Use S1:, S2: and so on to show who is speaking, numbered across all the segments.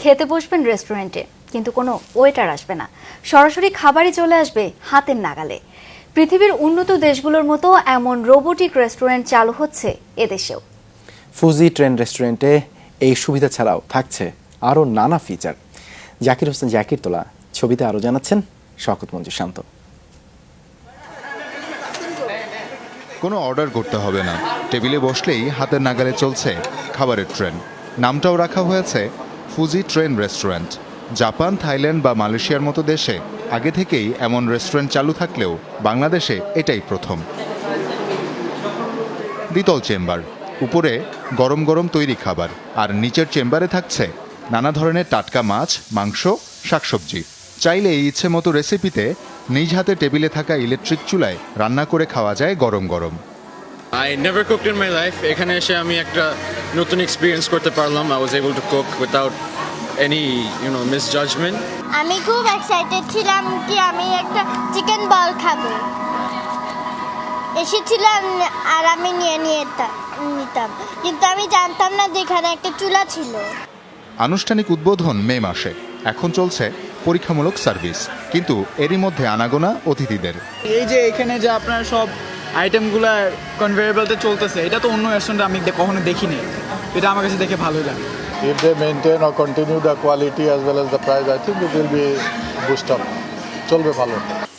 S1: খেতে বসবেন রেস্টুরেন্টে কিন্তু কোনো ওয়েটার আসবে না। সরাসরি খাবারই চলে আসবে হাতের নাগালে। পৃথিবীর উন্নত দেশগুলোর মতো এমন রোবোটিক রেস্টুরেন্ট চালু হচ্ছে এদেশেও।
S2: ফুজি ট্রেন রেস্টুরেন্টে এই সুবিধা ছাড়াও থাকছে আরও নানা ফিচার জাকির হোসেন জাকির তোলা ছবিতে আরও জানাচ্ছেন শকত মঞ্জু শান্ত।
S3: কোনো অর্ডার করতে হবে না। টেবিলে বসলেই হাতের নাগালে চলছে খাবারের ট্রেন নামটাও রাখা হয়েছে Fuji train restaurant. Japan, Thailand বা মালয়েশিয়ার মতো দেশে আগে থেকেই এমন রেস্টুরেন্ট চালু থাকলেও বাংলাদেশে এটাই প্রথম। দ্বিতল চেম্বার, উপরে গরম গরম তৈরি খাবার আর নিচের চেম্বারে থাকছে নানা ধরনের টাটকা মাছ, মাংস, শাকসবজি। চাইলে এই ইচ্ছে মতো রেসিপিতে নিজ হাতে টেবিলে থাকা ইলেকট্রিক চুলায় রান্না করে খাওয়া যায় গরম গরম।
S4: I never cooked in my life. এখানে এসে আমি একটা নতুন এক্সপিরিয়েন্স করতে পারলাম I was able to cook without any you know misjudgment.
S5: আমি খুব এক্সাইটেড ছিলাম কি আমি একটা চিকেন বল খাব। এসেছিলাম আর আমি নিয়ে নিয়ে তা- নিতাম। কিন্তু আমি জানতাম না যে এখানে একটা চুলা ছিল।
S3: আনুষ্ঠানিক উদ্বোধন মে মাসে। এখন চলছে পরীক্ষামূলক সার্ভিস। কিন্তু এরই মধ্যে আনাগোনা অতিথিদের।
S6: এই যে এখানে যে আপনার সব আইটেমগুলো কনভেয়ারেবলতে চলতেছে। এটা তো অন্য রেস্টুরেন্টে আমি দে- কখনো দেখিনি। এটা আমার কাছে দেখে ভালোই লাগে।
S7: If they maintain or continue the quality as well as the price, I think it will be boost up. চলবে ভালো।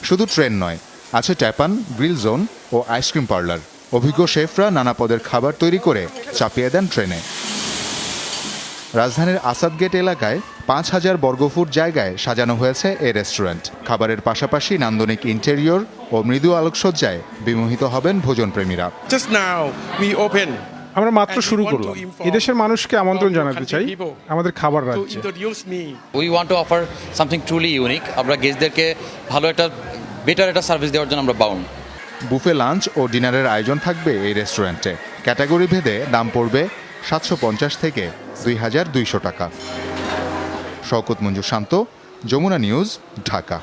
S3: শুধু ট্রেন নয় আছে ট্যাপান গ্রিল জোন ও আইসক্রিম পার্লার অভিজ্ঞ শেফরা নানা পদের খাবার তৈরি করে চাপিয়ে দেন ট্রেনে। রাজধানীর আসাদ গেট এলাকায় পাঁচ হাজার বর্গফুট জায়গায় সাজানো হয়েছে এই রেস্টুরেন্ট। খাবারের পাশাপাশি নান্দনিক ইন্টেরিয়র ও মৃদু আলোকসজ্জায় বিমোহিত হবেন ভোজনপ্রেমীরা.
S8: আমরা মাত্র শুরু করলাম। এদেশের মানুষকে আমন্ত্রণ জানাতে চাই আমাদের খাবার রাজ্যে।
S9: We want to offer something truly unique আমরা গেস্টদেরকে ভালো একটা বেটার একটা সার্ভিস দেওয়ার জন্য আমরা বাউন্ড
S3: বুফে লাঞ্চ ও ডিনারের আয়োজন থাকবে এই রেস্টুরেন্টে ক্যাটাগরি ভেদে দাম পড়বে সাতশো পঞ্চাশ থেকে দুই হাজার দুইশো টাকা। শওকত মঞ্জু শান্ত যমুনা নিউজ ঢাকা।